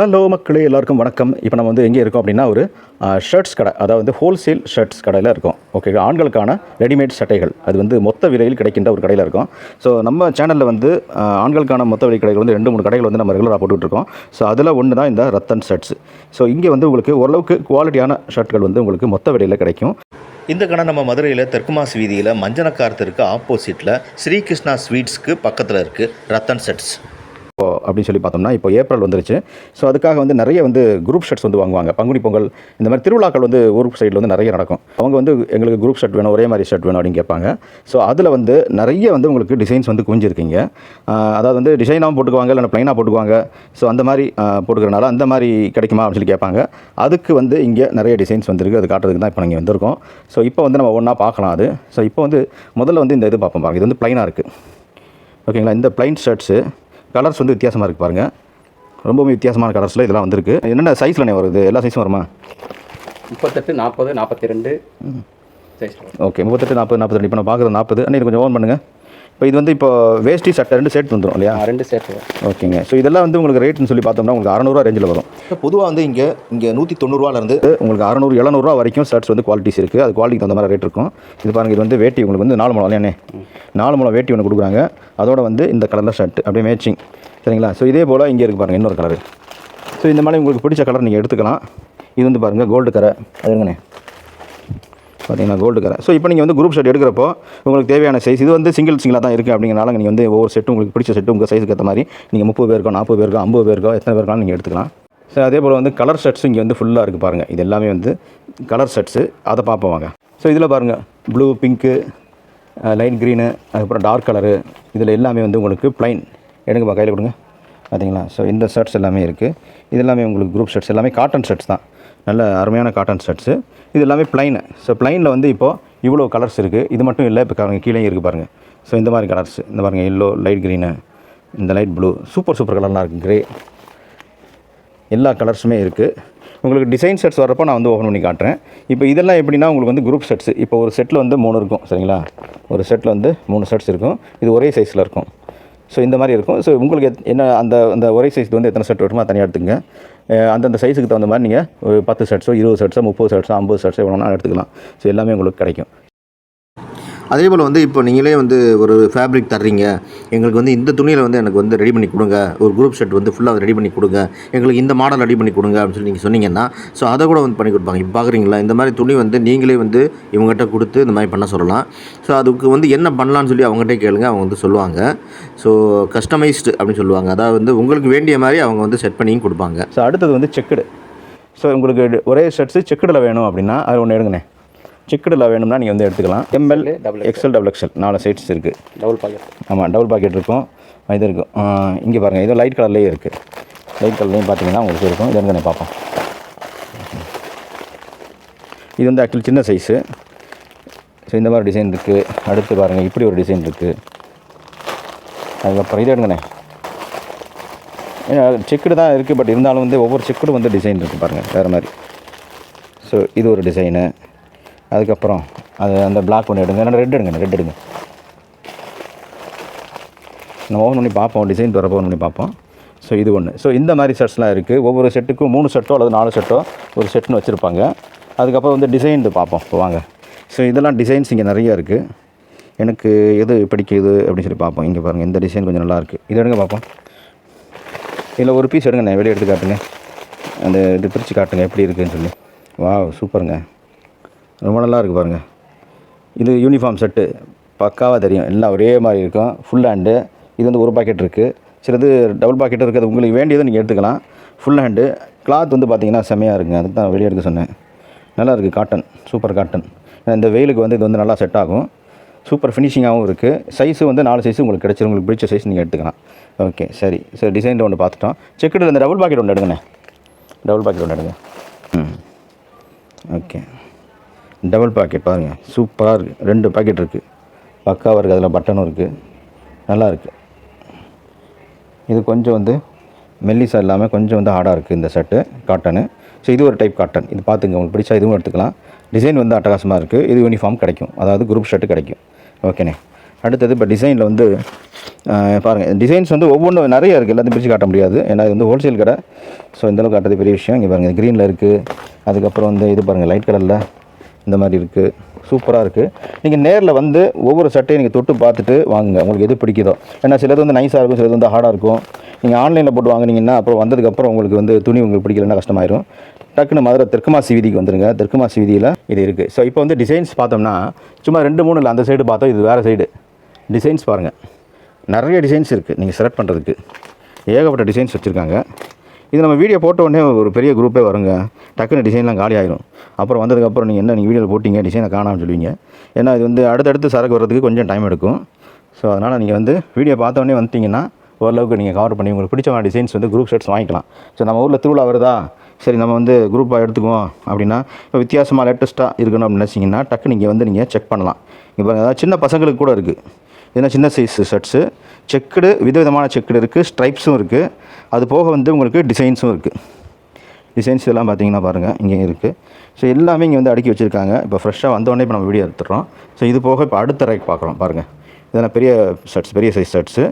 Hello மக்களே எல்லாருக்கும் வணக்கம். இப்போ நம்ம வந்து எங்கே இருக்கோம் அப்படின்னா ஒரு ஷர்ட்ஸ் கடை அதாவது ஹோல்சேல் ஷர்ட்ஸ் கடையில் இருக்கும். ஓகே ஆண்களுக்கான ரெடிமேட் சட்டைகள். அது வந்து மொத்த விலையில் கிடைக்கின்ற ஒரு கடையில் இருக்கும். ஸோ நம்ம சேனலில் வந்து ஆண்களுக்கான மொத்த விலை கடைகள் வந்து ரெண்டு மூணு கடைகள் வந்து நம்ம ரெகுலராக போட்டுட்டு ஸோ அதில் ஒன்று தான் இந்த ரத்தன் ஷர்ட்ஸ் ஸோ இங்கே வந்து உங்களுக்கு ஓரளவுக்கு குவாலிட்டியான ஷர்ட்கள் வந்து உங்களுக்கு மொத்த விலையில் கிடைக்கும். இந்த கடை நம்ம மதுரையில் தெற்குமாஸ் வீதியில் மஞ்சனக்கார் தெருக்கு ஆப்போசிட்டில் ஸ்ரீகிருஷ்ணா ஸ்வீட்ஸ்க்கு பக்கத்தில் இருக்குது ரத்தன் ஷர்ட்ஸ் இப்போ அப்படின்னு சொல்லி பார்த்தோம்னா இப்போ ஏப்ரல் வந்துருச்சு. ஸோ அதுக்காக வந்து நிறைய வந்து குரூப் ஷர்ட்ஸ் வந்து வாங்குவாங்க. பங்குனி பொங்கல் இந்த மாதிரி திருவிழாக்கள் வந்து ஊர் சைடில் வந்து நிறைய நடக்கும். அவங்க வந்து எங்களுக்கு குரூப் ஷர்ட் வேணும் ஒரே மாதிரி ஷர்ட் வேணும் அப்படின்னு கேட்பாங்க. ஸோ அதில் வந்து நிறைய வந்து உங்களுக்கு டிசைன்ஸ் வந்து குவிஞ்சிருக்கீங்க. அதாவது வந்து டிசைனாகவும் போட்டுக்குவாங்க இல்லை ப்ளைனாக போட்டுக்குவாங்க. ஸோ அந்த மாதிரி போட்டுக்கிறனால அந்த மாதிரி கிடைக்குமா அப்படின்னு சொல்லி கேட்பாங்க. அதுக்கு வந்து இங்கே நிறைய டிசைன்ஸ் வந்துருக்கு. அது காட்டுறதுக்கு தான் இப்போ நீங்கள் வந்திருக்கோம். ஸோ இப்போ வந்து நம்ம ஒன்றா பார்க்கலாம் அது. ஸோ இப்போ வந்து முதல்ல வந்து இந்த இது பார்ப்போம் பாருங்க. இது வந்து ப்ளைனாக இருக்குது ஓகேங்களா? இந்த ப்ளைன் ஷர்ட்ஸு கலர்ஸ் வந்து வித்தியாசமாக இருக்குது பாருங்கள் ரொம்பவும் வித்தியாசமான கலர்ஸில் இதெல்லாம் வந்திருக்கு. என்னென்ன சைஸில் வருது? எல்லா சைஸும் வருமா? முப்பத்தெட்டு நாற்பது நாற்பத்தி ரெண்டு. சைஸ் ஓகே முப்பத்தெட்டு நாற்பது நாற்பது இப்போ நான் பார்க்குறது நாற்பது. அண்ணா கொஞ்சம் ஓன் பண்ணுங்கள் இப்போ இது வந்து இப்போ வேஷ்டி சட்டை ரெண்டு சேர்த்து வந்துடும் இல்லையா? ரெண்டு சேர்த்து. ஓகேங்க. ஸோ இதெல்லாம் வந்து உங்களுக்கு ரேட்னு சொல்லி பார்த்தோம்னா உங்களுக்கு அறநூறுவா ரேஞ்சில் வரும். பொதுவாக வந்து இங்கே இங்கே நூற்றி தொண்ணூறுவாலேருந்து உங்களுக்கு அறநூறு எழுநூறுவா வரைக்கும் ஷர்ட்ஸ் வந்து குவாலிட்டிஸ் இருக்குது அது குவாலிட்டிக்கு தகுந்த மாதிரி ரேட் இருக்கும். இது பாருங்கள் இது வந்து வேட்டி உங்களுக்கு வந்து நாலு முளம் இல்லையானே நாலு முளம் வேட்டி ஒன்று கொடுக்குறாங்க. அதோட வந்து இந்த கலரில் ஷர்ட் அப்படியே மேட்சிங் சரிங்களா? ஸோ இதே போல் இங்கே இருக்குது பாருங்கள் இன்னொரு கலரு ஸோ இந்த மாதிரி உங்களுக்கு பிடிச்ச கலர் நீங்கள் எடுத்துக்கலாம். இது வந்து பாருங்கள் கோல்டு கரை. அது இருங்கண்ணே பார்த்தீங்கன்னா கோல்டு கலர் ஸோ இப்போ நீங்கள் வந்து குரூப் ஷர்ட் எடுக்கிறப்போ உங்களுக்கு தேவையான சைஸ் இது வந்து சிங்கிள் சிங்கிளாக தான் இருக்குது அப்படிங்கிறனால நீங்கள் வந்து ஒவ்வொரு செட்டும் உங்களுக்கு பிடிச்ச செட்டு உங்கள் சைஸுக்கு ஏற்ற மாதிரி நீங்கள் முப்பது பேருக்கோ நாற்பது பேருக்கோ ஐம்பது பேருக்கோ எத்தனை பேருக்காலும் நீங்கள் எடுத்துக்கலாம். ஸோ அதே போல் வந்து கலர் ஷர்ட்ஸ் இங்கே வந்து ஃபுல்லாக இருக்குது பாருங்கள் இது எல்லாமே வந்து கலர் ஷர்ட்ஸு அதை பார்ப்போம் வாங்க. ஸோ இதில் பாருங்கள் ப்ளூ பிங்க்கு லைட் க்ரீனு அதுக்கப்புறம் டார்க் கலரு இதில் எல்லாமே வந்து உங்களுக்கு ப்ளைன் எடுங்கப்பா கையில் கொடுங்க. பார்த்தீங்களா ஸோ இந்த ஷர்ட்ஸ் எல்லாமே இருக்குது இது எல்லாமே உங்களுக்கு குரூப் ஷர்ட்ஸ் எல்லாமே காட்டன் ஷர்ட்ஸ் தான். நல்ல அருமையான காட்டன் ஷர்ட்ஸு இது எல்லாமே ப்ளைனு ஸோ ப்ளைனில் வந்து இப்போது இவ்வளோ கலர்ஸ் இருக்குது இது மட்டும் இல்லை இப்போ பாருங்க கீழே இருக்குது பாருங்கள் ஸோ இந்த மாதிரி கலர்ஸ் இந்த பாருங்கள் எல்லோ லைட் க்ரீனு இந்த லைட் ப்ளூ சூப்பர் சூப்பர் கலர்லாம் இருக்குது க்ரே எல்லா கலர்ஸுமே இருக்குது உங்களுக்கு டிசைன் செட்ஸ் வரப்போ நான் வந்து ஓப்பன் பண்ணி காட்டுறேன். இப்போ இதெல்லாம் எப்படின்னா உங்களுக்கு வந்து குரூப் செட்ஸ் இப்போ ஒரு செட்டில் வந்து மூணு இருக்கும் சரிங்களா? ஒரு செட்டில் வந்து மூணு செட்ஸ் இருக்கும். இது ஒரே சைஸில் இருக்கும். ஸோ இந்த மாதிரி இருக்கும். ஸோ உங்களுக்கு எத்- என்ன அந்த அந்த ஒரே சைஸ் வந்து எத்தனை செட் வருமோ தனியாக எடுத்துங்க அந்தந்த சைஸுக்கு தகுந்த மாதிரி நீங்கள் ஒரு பத்து செட்ஸோ இருபது செட்ஸோ முப்பது செட்ஸோ ஐம்பது ஷர்ட்ஸோ எவ்வளோனா எடுத்துக்கலாம். ஸோ எல்லாமே உங்களுக்கு கிடைக்கும். அதே போல் வந்து இப்போ நீங்களே வந்து ஒரு ஃபேப்ரிக் தர்றீங்க. எங்களுக்கு வந்து இந்த துணியில் வந்து எனக்கு வந்து ரெடி பண்ணி கொடுங்க. ஒரு குரூப் ஷர்ட் வந்து ஃபுல்லாக ரெடி பண்ணி கொடுங்க. எங்களுக்கு இந்த மாடல் ரெடி பண்ணி கொடுங்க அப்படின்னு சொல்லி நீங்கள் சொன்னீங்கன்னா ஸோ அதை கூட வந்து பண்ணி கொடுப்பாங்க. இப்போ பார்க்குறீங்களா இந்த மாதிரி துணி வந்து நீங்களே வந்து இவங்ககிட்ட கொடுத்து இந்த மாதிரி பண்ண சொல்லலாம். ஸோ அதுக்கு வந்து என்ன பண்ணலான்னு சொல்லி அவங்ககிட்ட கேளுங்க. அவங்க வந்து சொல்லுவாங்க. ஸோ கஸ்டமைஸ்டு அப்படின்னு சொல்லுவாங்க. அதாவது வந்து உங்களுக்கு வேண்டிய மாதிரி அவங்க வந்து செட் பண்ணியும் கொடுப்பாங்க. ஸோ அடுத்தது வந்து செக்குடு. ஸோ உங்களுக்கு ஒரே ஷர்ட்ஸு செக்குடில் வேணும் அப்படின்னா அது ஒன்று எடுங்கண்ணே. செக்குடில் வேணும்னா நீங்கள் வந்து எடுத்துக்கலாம். M L double XL double XL நாலு சைட்ஸ் இருக்குது டபுள் பாக்கெட் ஆமாம் டபுள் பாக்கெட் இருக்கும். இது இருக்கும். இங்கே பாருங்கள் இது லைட் கலர்லேயே இருக்குது லைட் கலர்லேயும் பார்த்தீங்கன்னா உங்களுக்கு இருக்கும். இது வந்து பார்ப்போம். இது வந்து ஆக்சுவலி சின்ன சைஸு ஸோ இந்த மாதிரி டிசைன் இருக்குது அடுத்து பாருங்கள் இப்படி ஒரு டிசைன் இருக்குது அதுக்கப்புறம் இது எடுங்கண்ணே. செக்குடு தான் இருக்குது பட் இருந்தாலும் வந்து ஒவ்வொரு செக்குடும் வந்து டிசைன் இருக்குது பாருங்கள் வேறு மாதிரி. ஸோ இது ஒரு டிசைனு அதுக்கப்புறம் அது அந்த பிளாக் ஒன்று எடுங்க. ரெட் எடுங்க ரெட் எடுங்க. நம்ம ஓப்பன் பண்ணி பார்ப்போம். டிசைன் வரப்போ ஓப்பன் பண்ணி பார்ப்போம். ஸோ இது ஒன்று ஸோ இந்த மாதிரி செட்ஸ்லாம் இருக்குது ஒவ்வொரு செட்டுக்கும் மூணு செட்டோ அல்லது நாலு செட்டோ ஒரு செட்னு வச்சுருப்பாங்க. அதுக்கப்புறம் வந்து டிசைன் பார்ப்போம். இப்போ வாங்க. ஸோ இதெல்லாம் டிசைன்ஸ் இங்கே நிறைய இருக்குது எனக்கு எது பிடிக்குது அப்படின்னு சொல்லி பார்ப்போம். இங்கே பாருங்கள் இந்த டிசைன் கொஞ்சம் நல்லா இருக்குது இது எடுங்க பார்ப்போம். இதில் ஒரு பீஸ் எடுங்க நான் வெளியே எடுத்து காட்டுங்க அந்த இது பிரித்து காட்டுங்க எப்படி இருக்குதுன்னு சொல்லி. வாவ் சூப்பருங்க ரொம்ப நல்லா இருக்குது பாருங்கள் இது யூனிஃபார்ம் செட்டு பக்காவாக தெரியும். எல்லாம் ஒரே மாதிரி இருக்கும். ஃபுல் ஹேண்டு இது வந்து ஒரு பாக்கெட் இருக்குது சிலது டபுள் பாக்கெட் இருக்குது. உங்களுக்கு வேண்டியதை நீங்கள் எடுத்துக்கலாம். ஃபுல் ஹேண்டு கிளாத் வந்து பார்த்தீங்கன்னா செமையாக இருக்குங்க. அதுக்கு தான் வெளியே எடுக்க சொன்னேன். நல்லா இருக்குது காட்டன் சூப்பர் காட்டன் இந்த வெயிலுக்கு வந்து இது வந்து நல்லா செட் ஆகும். சூப்பர் ஃபினிஷிங்காகவும் இருக்குது சைஸு வந்து நாலு சைஸு உங்களுக்கு கிடச்சிரும். உங்களுக்கு பிடிச்ச சைஸ் நீங்கள் எடுத்துக்கலாம். ஓகே சரி. சரி டிசைனில் ஒன்று பார்த்துட்டோம். செக்குடு இந்த டபுள் பாக்கெட் ஒன்று எடுங்கண்ணே. டபுள் பாக்கெட் ஒன்று எடுங்க. ம். ஓகே டபுள் பாக்கெட் பாருங்கள் சூப்பராக இருக்குது ரெண்டு பாக்கெட் இருக்குது பக்காவாக இருக்குது அதில் பட்டனும் இருக்குது நல்லா இருக்குது இது கொஞ்சம் வந்து மெல்லிசா இல்லாமல் கொஞ்சம் வந்து ஹார்டாக இருக்குது இந்த ஷர்ட்டு காட்டனு ஸோ இது ஒரு டைப் காட்டன் இது பார்த்துங்க உங்களுக்கு பிடிச்சா இதுவும் எடுத்துக்கலாம். டிசைன் வந்து அட்டகாசமாக இருக்குது இது யூனிஃபார்ம் கிடைக்கும். அதாவது குரூப் ஷர்ட்டு கிடைக்கும். ஓகேண்ணே அடுத்தது இப்போ டிசைனில் வந்து பாருங்கள் டிசைன்ஸ் வந்து ஒவ்வொன்றும் நிறைய இருக்குது எல்லாத்தையும் பிரித்து காட்ட முடியாது. ஏன்னா இது வந்து ஹோல்சேல் கடை. ஸோ இந்தளவுக்கு காட்டுறது பெரிய விஷயம். இங்கே பாருங்கள் க்ரீனில் இருக்குது அதுக்கப்புறம் வந்து இது பாருங்கள் லைட் கலரில் இந்த மாதிரி இருக்குது சூப்பராக இருக்குது நீங்கள் நேரில் வந்து ஒவ்வொரு சட்டையும் நீங்கள் தொட்டு பார்த்துட்டு வாங்குங்க. உங்களுக்கு எது பிடிக்குதோ. ஏன்னா சிலது வந்து நைஸாக இருக்கும் சிலது வந்து ஹார்டாக இருக்கும். நீங்கள் ஆன்லைனில் போட்டு வாங்கினீங்கன்னா அப்புறம் வந்ததுக்கப்புறம் உங்களுக்கு வந்து துணி உங்களுக்கு பிடிக்கலன்னா கஷ்டமாயிரும். டக்குன்னு மதுரை தெற்குமாசி வீதிக்கு வந்துருங்க. தெற்குமாசி வீதியில் இது இருக்குது ஸோ இப்போ வந்து டிசைன்ஸ் பார்த்தோம்னா சும்மா ரெண்டு மூணு இல்லை அந்த சைடு பார்த்தோம் இது வேறு சைடு டிசைன்ஸ் பாருங்கள் நிறைய டிசைன்ஸ் இருக்குது நீங்கள் செலக்ட் பண்ணுறதுக்கு ஏகப்பட்ட டிசைன்ஸ் வச்சுருக்காங்க. இது நம்ம வீடியோ போட்ட உடனே ஒரு பெரிய குரூப்பே வருங்க. டக்குன்னு டிசைன்லாம் காலி ஆயிரும். அப்புறம் வந்ததுக்கப்புறம் நீங்கள் என்ன நீங்கள் வீடியோவில் போட்டிங்க டிசைனை காணாமல் சொல்லுவீங்க. ஏன்னா இது வந்து அடுத்தடுத்து சரக்கு வர்றதுக்கு கொஞ்சம் டைம் எடுக்கும். ஸோ அதனால் நீங்கள் வந்து வீடியோ பார்த்த வந்துட்டிங்கன்னா ஓரளவுக்கு நீங்கள் கவர் பண்ணி உங்களுக்கு பிடிச்ச டிசைன்ஸ் வந்து குரூப் ஷர்ட்ஸ் வாங்கிக்கலாம். ஸோ நம்ம ஊரில் திருவிழா வருதா? சரி நம்ம வந்து குரூப்பாக எடுத்துக்குவோம் அப்படின்னா இப்போ வித்தியாசமாக லேட்டஸ்ட்டாக இருக்கணும் அப்படின்னு நினச்சிங்கன்னா டக்கு நீங்கள் வந்து நீங்கள் செக் பண்ணலாம். இப்போ அதாவது சின்ன பசங்களுக்கு கூட இருக்குது இதெல்லாம் சின்ன சைஸ் ஷர்ட்ஸு செக்குடு விதவிதமான செக்குடு இருக்குது ஸ்ட்ரைப்ஸும் இருக்குது அது போக வந்து உங்களுக்கு டிசைன்ஸும் இருக்குது டிசைன்ஸ் இதெல்லாம் பார்த்தீங்கன்னா பாருங்கள் இங்கே இருக்குது ஸோ எல்லாமே இங்கே வந்து அடுக்கி வச்சுருக்காங்க. இப்போ ஃப்ரெஷ்ஷாக வந்தோடனே இப்போ நம்ம வீடியோ எடுத்துடுறோம். ஸோ இது போக இப்போ அடுத்த ரேக் பார்க்குறோம் பாருங்கள் இதெல்லாம் பெரிய ஷர்ட்ஸ் பெரிய சைஸ் ஷர்ட்ஸு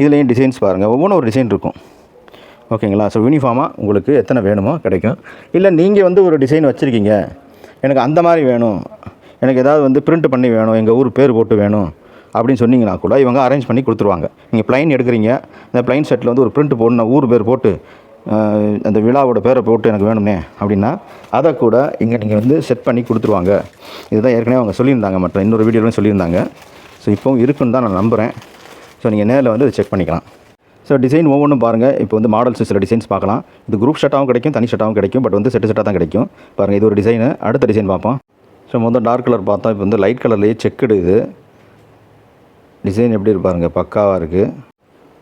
இதுலேயும் டிசைன்ஸ் பாருங்கள் ஒவ்வொன்றும் ஒரு டிசைன் இருக்கும். ஓகேங்களா ஸோ யூனிஃபார்மாக உங்களுக்கு எத்தனை வேணுமோ கிடைக்கும். இல்லை நீங்கள் வந்து ஒரு டிசைன் வச்சுருக்கீங்க. எனக்கு அந்த மாதிரி வேணும். எனக்கு ஏதாவது வந்து பிரிண்ட் பண்ணி வேணும். எங்கள் ஊர் பேர் போட்டு வேணும். அப்படின்னு சொன்னீங்கன்னா கூட இவங்க அரேஞ்ச் பண்ணி கொடுத்துருவாங்க. நீங்கள் ப்ளைன் எடுக்கிறீங்க இந்த ப்ளைன் செட்டில் வந்து ஒரு பிரிண்ட் போடணும் ஊர் பேர் போட்டு அந்த விழாவோட பேரை போட்டு எனக்கு வேணும்னே அப்படின்னா அதை கூட இங்கே நீங்கள் வந்து செட் பண்ணி கொடுத்துருவாங்க. இதுதான் ஏற்கனவே அவங்க சொல்லியிருந்தாங்க மற்ற இன்னொரு வீடியோலையும் சொல்லியிருந்தாங்க. ஸோ இப்போவும் இருக்குன்னு தான் நான் நம்புகிறேன் ஸோ நீங்கள் நேரில் வந்து செக் பண்ணிக்கலாம். ஸோ டிசைன் ஒவ்வொன்றும் பாருங்கள் இப்போ வந்து மாடல்ஸ் சில டிசைன்ஸ் பார்க்கலாம். இது குரூப் ஷர்ட்டாகவும் கிடைக்கும் தனி ஷர்ட்டாகவும் கிடைக்கும் பட் வந்து செட்டு செட்டாக தான் கிடைக்கும். பாருங்கள் இது ஒரு டிசைனு அடுத்த டிசைன் பார்ப்போம். ஸோ வந்து டார்க் கலர் பார்த்தோம். இப்போ வந்து லைட் கலர்லேயே செக்குடு இது. டிசைன் எப்படி இருப்பாருங்க பக்காவாக இருக்குது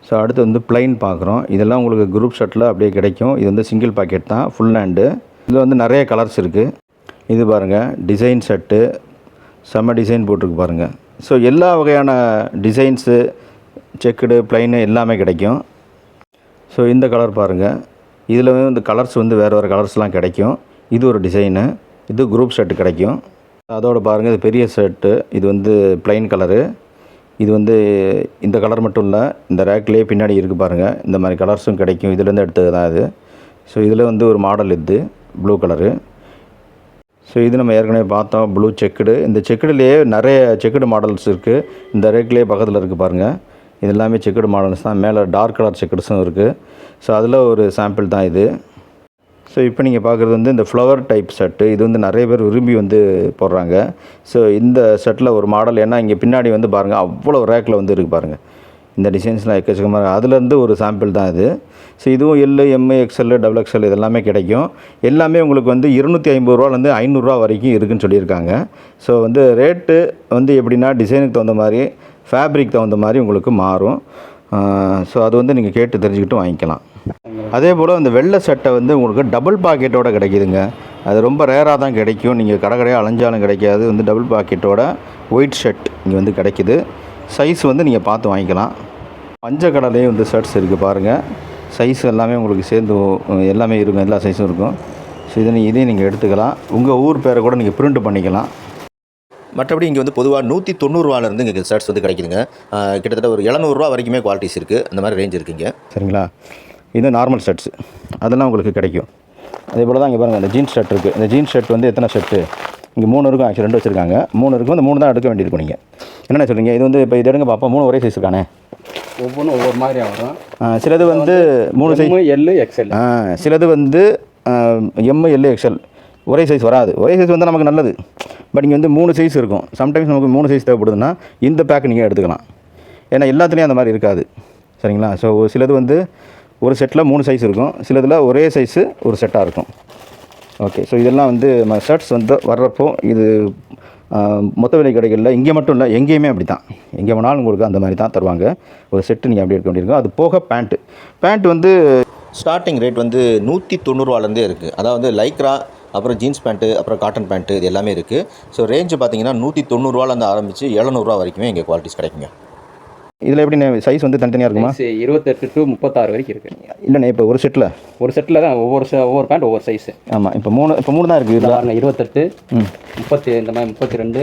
ஸோ அடுத்து வந்து பிளைன் பார்க்குறோம். இதெல்லாம் உங்களுக்கு குரூப் ஷர்ட்டில் அப்படியே கிடைக்கும். இது வந்து சிங்கிள் பாக்கெட் தான் ஃபுல் ஹேண்டு இதில் வந்து நிறைய கலர்ஸ் இருக்குது இது பாருங்கள் டிசைன் ஷர்ட்டு செம்ம டிசைன் போட்டிருக்கு பாருங்கள் ஸோ எல்லா வகையான டிசைன்ஸு செக்குடு பிளைனு எல்லாமே கிடைக்கும். ஸோ இந்த கலர் பாருங்கள் இதில் வந்து இந்த கலர்ஸ் வந்து வேறு வேறு கலர்ஸ்லாம் கிடைக்கும். இது ஒரு டிசைனு இது குரூப் ஷர்ட் கிடைக்கும். அதோடு பாருங்கள் இது பெரிய ஷர்ட்டு இது வந்து பிளைன் கலரு இது வந்து இந்த கலர் மட்டும் இல்லை இந்த ரேக்லேயே பின்னாடி இருக்குது பாருங்கள் இந்த மாதிரி கலர்ஸும் கிடைக்கும். இதுலேருந்து எடுத்தது தான் இது. ஸோ இதில் வந்து ஒரு மாடல் இது ப்ளூ கலரு ஸோ இது நம்ம ஏற்கனவே பார்த்தோம் ப்ளூ செக்குடு இந்த செக்குடுலேயே நிறைய செக்குடு மாடல்ஸ் இருக்குது இந்த ரேக்லேயே பக்கத்தில் இருக்குது பாருங்கள் இது எல்லாமே செக்குடு மாடல்ஸ் தான். மேலே டார்க் கலர் செக்குடுஸும் இருக்குது ஸோ அதில் ஒரு சாம்பிள் தான் இது. ஸோ இப்போ நீங்கள் பார்க்குறது வந்து இந்த ஃப்ளவர் டைப் ஷர்ட்டு இது வந்து நிறைய பேர் விரும்பி வந்து போடுறாங்க. ஸோ இந்த ஷர்ட்டில் ஒரு மாடல் ஏன்னா இங்கே பின்னாடி வந்து பாருங்கள் அவ்வளோ ரேக்கில் வந்து இருக்குது பாருங்கள் இந்த டிசைன்ஸ்லாம் எக்கச்சக்கமாக அதுலேருந்து ஒரு சாம்பிள் தான் இது. ஸோ இதுவும் L M XL double XL இதெல்லாமே கிடைக்கும். எல்லாமே உங்களுக்கு வந்து இருநூற்றி ஐம்பது ரூபாலேருந்து ஐநூறுரூவா வரைக்கும் இருக்குன்னு சொல்லியிருக்காங்க. ஸோ வந்து ரேட்டு வந்து எப்படின்னா டிசைனுக்கு தகுந்த மாதிரி ஃபேப்ரிக் தகுந்த மாதிரி உங்களுக்கு மாறும். ஸோ அது வந்து நீங்கள் கேட்டு தெரிஞ்சுக்கிட்டு வாங்கிக்கலாம். அதே போல் அந்த வெள்ளை சட்டை வந்து உங்களுக்கு டபுள் பாக்கெட்டோட கிடைக்குதுங்க. அது ரொம்ப ரேராக தான் கிடைக்கும். நீங்கள் கடை கடையாக அலைஞ்சாலும் கிடைக்காது. வந்து டபுள் பாக்கெட்டோட ஒயிட் ஷர்ட் இங்கே வந்து கிடைக்குது. சைஸ் வந்து நீங்கள் பார்த்து வாங்கிக்கலாம். பஞ்சக்கடலையும் வந்து ஷர்ட்ஸ் இருக்குது பாருங்கள் சைஸ் எல்லாமே உங்களுக்கு சேர்ந்து எல்லாமே இருக்கும். எல்லா சைஸும் இருக்கும். ஸோ இதை நீங்கள் இதையும் நீங்கள் எடுத்துக்கலாம். உங்கள் ஊர் பேரை கூட நீங்கள் பிரிண்ட் பண்ணிக்கலாம். மற்றபடி இங்கே வந்து பொதுவாக நூற்றி தொண்ணூறுவாலேருந்து இங்கே ஷர்ட்ஸ் வந்து கிடைக்குதுங்க. கிட்டத்தட்ட ஒரு எழுநூறுவா வரைக்குமே குவாலிட்டிஸ் இருக்குது அந்த மாதிரி ரேஞ்ச் இருக்குங்க. சரிங்களா? இது நார்மல் ஷர்ட்ஸு அதெல்லாம் உங்களுக்கு கிடைக்கும். அதே போல் தான் இங்கே பாருங்கள் இந்த ஜீன்ஸ் ஷர்ட் இருக்குது இந்த ஜீன்ஸ் ஷர்ட் வந்து எத்தனை ஷர்ட்டு இங்கே மூணு இருக்கும் ஆக்சுவலி ரெண்டு வச்சுருக்காங்க. மூணு இருக்கும் இந்த மூணு தான் எடுக்க வேண்டியிருக்கும் நீங்கள் என்னென்ன சொல்றீங்க? இது வந்து இப்போ இது எடுங்க பார்ப்போம் மூணு ஒரே சைஸ் இருக்கானே ஒவ்வொன்றும் ஒவ்வொரு மாதிரி வரும் ஆ, சிலது வந்து மூணு சைஸ் எல்லு எக்ஸ்எல் ஆ சிலது வந்து எம் எல் எக்ஸ்எல் ஒரே சைஸ் வராது. ஒரே சைஸ் வந்து நமக்கு நல்லது. பட் இங்கே வந்து மூணு சைஸ் இருக்கும். சம்டைம்ஸ் நமக்கு மூணு சைஸ் தேவைப்படுதுன்னா இந்த பேக் நீங்கள் எடுத்துக்கலாம். ஏன்னா எல்லாத்துலேயும் அந்த மாதிரி இருக்காது. சரிங்களா? ஸோ சிலது வந்து ஒரு செட்டில் மூணு சைஸ் இருக்கும். சிலதில் ஒரே சைஸு ஒரு செட்டாக இருக்கும். ஓகே ஸோ இதெல்லாம் வந்து நம்ம ஷர்ட்ஸ் வந்து வர்றப்போ இது மொத்த விலை கடைகளில் இங்கே மட்டும் இல்லை எங்கேயுமே அப்படி தான் எங்கே வேணாலும் உங்களுக்கு அந்த மாதிரி தான் தருவாங்க. ஒரு செட்டு நீங்கள் அப்படி எடுக்க வேண்டியிருக்கும். அது போக பேண்ட்டு பேண்ட் வந்து ஸ்டார்டிங் ரேட் வந்து நூற்றி தொண்ணூறுவாலேருந்தே இருக்குது அதாவது லைக்ரா அப்புறம் ஜீன்ஸ் பேண்ட்டு அப்புறம் காட்டன் பேண்ட்டு இது எல்லாமே இருக்குது ஸோ ரேஞ்சு பார்த்தீங்கன்னா நூற்றி தொண்ணூறுவாலேருந்து ஆரம்பித்து எழுநூறுவா வரைக்குமே இங்கே குவாலிட்டிஸ் கிடைக்குங்க. இதில் எப்படிண்ணே சைஸ் வந்து தனித்தனியாக இருக்குமா? சைஸ் இருபத்தெட்டு டு முப்பத்தாறு வரைக்கும் இருக்கு. இல்லைண்ணே இப்போ ஒரு செட்டில் ஒரு செட்டில் தான் ஒவ்வொரு ஒவ்வொரு பேண்ட் ஒவ்வொரு சைஸு ஆமாம் இப்போ மூணு இப்போ மூணு தான் இருக்குது இதில் இருபத்தெட்டு முப்பத்தி இந்த மாதிரி முப்பத்தி ரெண்டு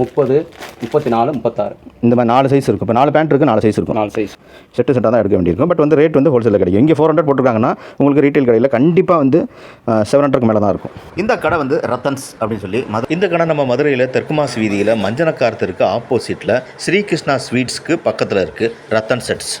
முப்பது முப்பத்தி நாலு முப்பத்தாறு. இந்த மாதிரி நாலு சைஸ் இருக்கும். இப்போ நாலு பேண்ட் இருக்குது நாலு சைஸ் இருக்கும். நாலு சைஸ் செட்டு செட்டாக தான் எடுக்க வேண்டியிருக்கும். பட் வந்து ரேட் வந்து ஹோல்சேலில் கிடைக்கும். இங்கே ஃபோர் ஹண்ட்ரட் போட்டிருக்காங்கன்னா உங்களுக்கு ரீட்டைல் கடையில் கண்டிப்பாக வந்து செவன் ஹண்ட்ரட்க்கு மேலே தான் இருக்கும். இந்த கடை வந்து ரத்தன்ஸ் அப்படின்னு சொல்லி இந்த கடை நம்ம மதுரையில் தெற்குமாஸ் வீதியில் மஞ்சனக்கார் தெருக்கு ஆப்போசிட்டில் ஸ்ரீகிருஷ்ணா ஸ்வீட்ஸ்க்கு பக்கத்தில் இருக்குது ரத்தன் செட்ஸ்